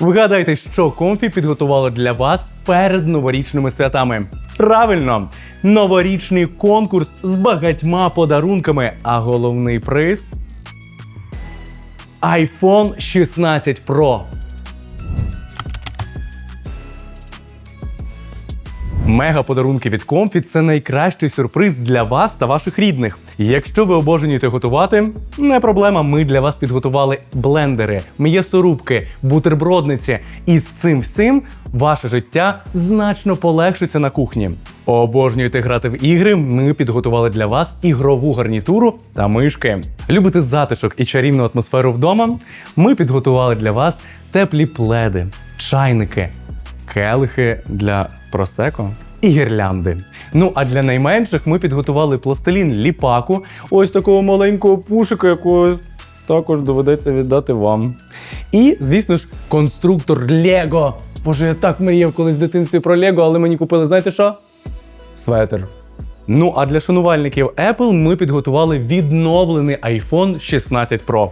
Вгадайте, що комфі підготувало для вас перед новорічними святами. Правильно, новорічний конкурс з багатьма подарунками, а головний приз iPhone 16 Pro. Мега подарунки від Comfy – це найкращий сюрприз для вас та ваших рідних. Якщо ви обожнюєте готувати, не проблема. Ми для вас підготували блендери, м'ясорубки, бутербродниці. І з цим всім ваше життя значно полегшиться на кухні. Обожнюєте грати в ігри? Ми підготували для вас ігрову гарнітуру та мишки. Любите затишок і чарівну атмосферу вдома? Ми підготували для вас теплі пледи, чайники, келихи для просеко і гірлянди. Ну а для найменших ми підготували пластилін ліпаку, ось такого маленького пушика, якого також доведеться віддати вам. І, звісно ж, конструктор Лего. Боже, я так мріяв колись в дитинстві про Лего, але мені купили, знаєте що? Светер. Ну а для шанувальників Apple ми підготували відновлений iPhone 16 Pro.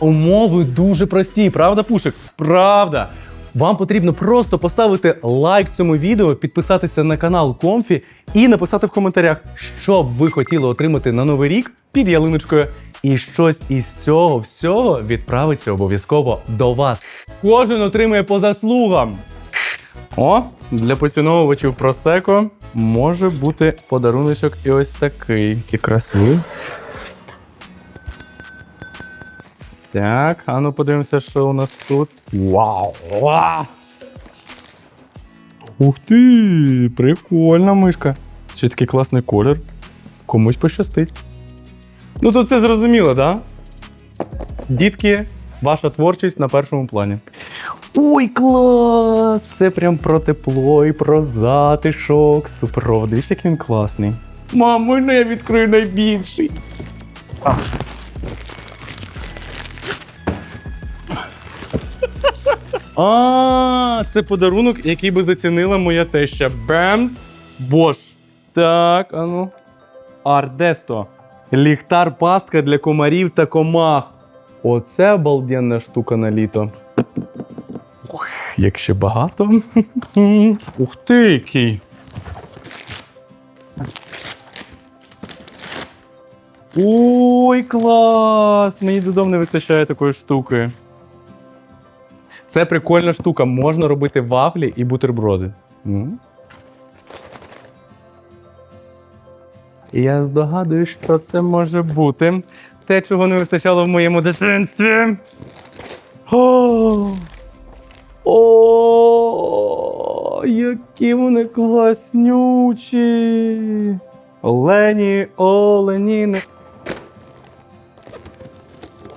Умови дуже прості, правда, Пушик? Правда. Вам потрібно просто поставити лайк цьому відео, підписатися на канал Комфі і написати в коментарях, що б ви хотіли отримати на новий рік під ялиночкою. І щось із цього всього відправиться обов'язково до вас. Кожен отримує по заслугам. О, для поціновувачів просеко може бути подаруночок і ось такий. І красивий. Так, а ну подивимося, що у нас тут. Вау! Ух ти! Прикольна мишка. Ще такий класний колір. Комусь пощастить. Ну тут це зрозуміло, так? Да? Дітки, ваша творчість на першому плані. Ой, клас! Це прям про тепло і про затишок. Супер, дивіться, який він класний. Мам, можна я відкрию найбільший? А, це подарунок, який би зацінила моя теща. Бемц Бош. Так, а ну. Ардесто. Ліхтар пастка для комарів та комах. Оце обалденна штука на літо. Ух, як ще багато. Ух ти, який. Ой, клас! Мені додому не вистачає такої штуки. Це прикольна штука. Можна робити вафлі і бутерброди. М? Я здогадуюсь, що це може бути. Те, чого не вистачало в моєму дитинстві. О, О, які вони класнючі. Олені, оленіни.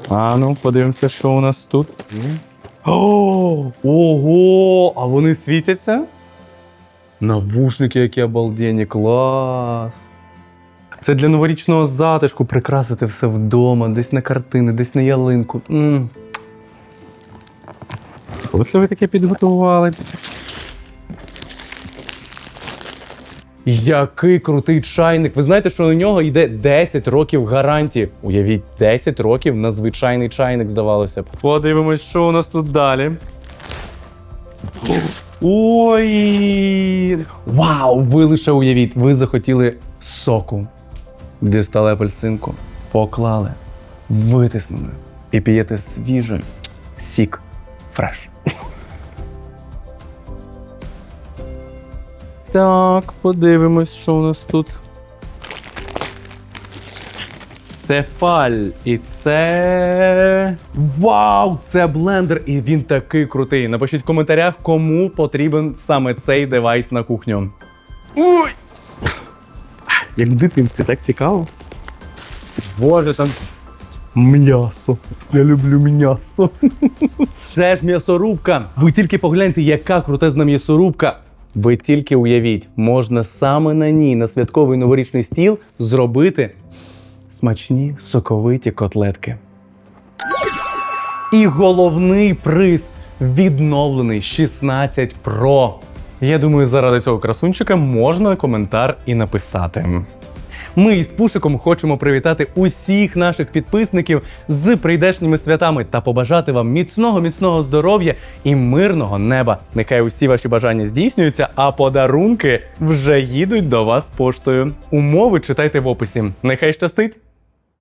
А ну, подивимося, що у нас тут. О, ого! А вони світяться? Навушники, які обалденні, клас. Це для новорічного затишку прикрасити все вдома, десь на картини, десь на ялинку. м Що це ви таке підготували? Який крутий чайник. Ви знаєте, що у нього йде 10 років гарантії. Уявіть, 10 років на звичайний чайник, здавалося б. Подивимось, що у нас тут далі. Ой! Вау! Ви лише уявіть, ви захотіли соку. Дістали апельсинку, поклали, витиснули і п'єте свіжий сік фреш. Так, подивимось, що у нас тут. Тефаль. І це. Вау! Це блендер! І він такий крутий. Напишіть в коментарях, кому потрібен саме цей девайс на кухню. Ой! Як в дитинстві, так цікаво. Боже, там. М'ясо. Я люблю м'ясо. Це ж м'ясорубка. Ви тільки погляньте, яка крутезна м'ясорубка. Ви тільки уявіть, можна саме на ній, на святковий новорічний стіл, зробити смачні соковиті котлетки. І головний приз відновлений 16 Pro. Я думаю, заради цього красунчика можна коментар і написати. Ми із Пушиком хочемо привітати усіх наших підписників з прийдешніми святами та побажати вам міцного, міцного здоров'я і мирного неба. Нехай усі ваші бажання здійснюються, а подарунки вже їдуть до вас поштою. Умови читайте в описі. Нехай щастить!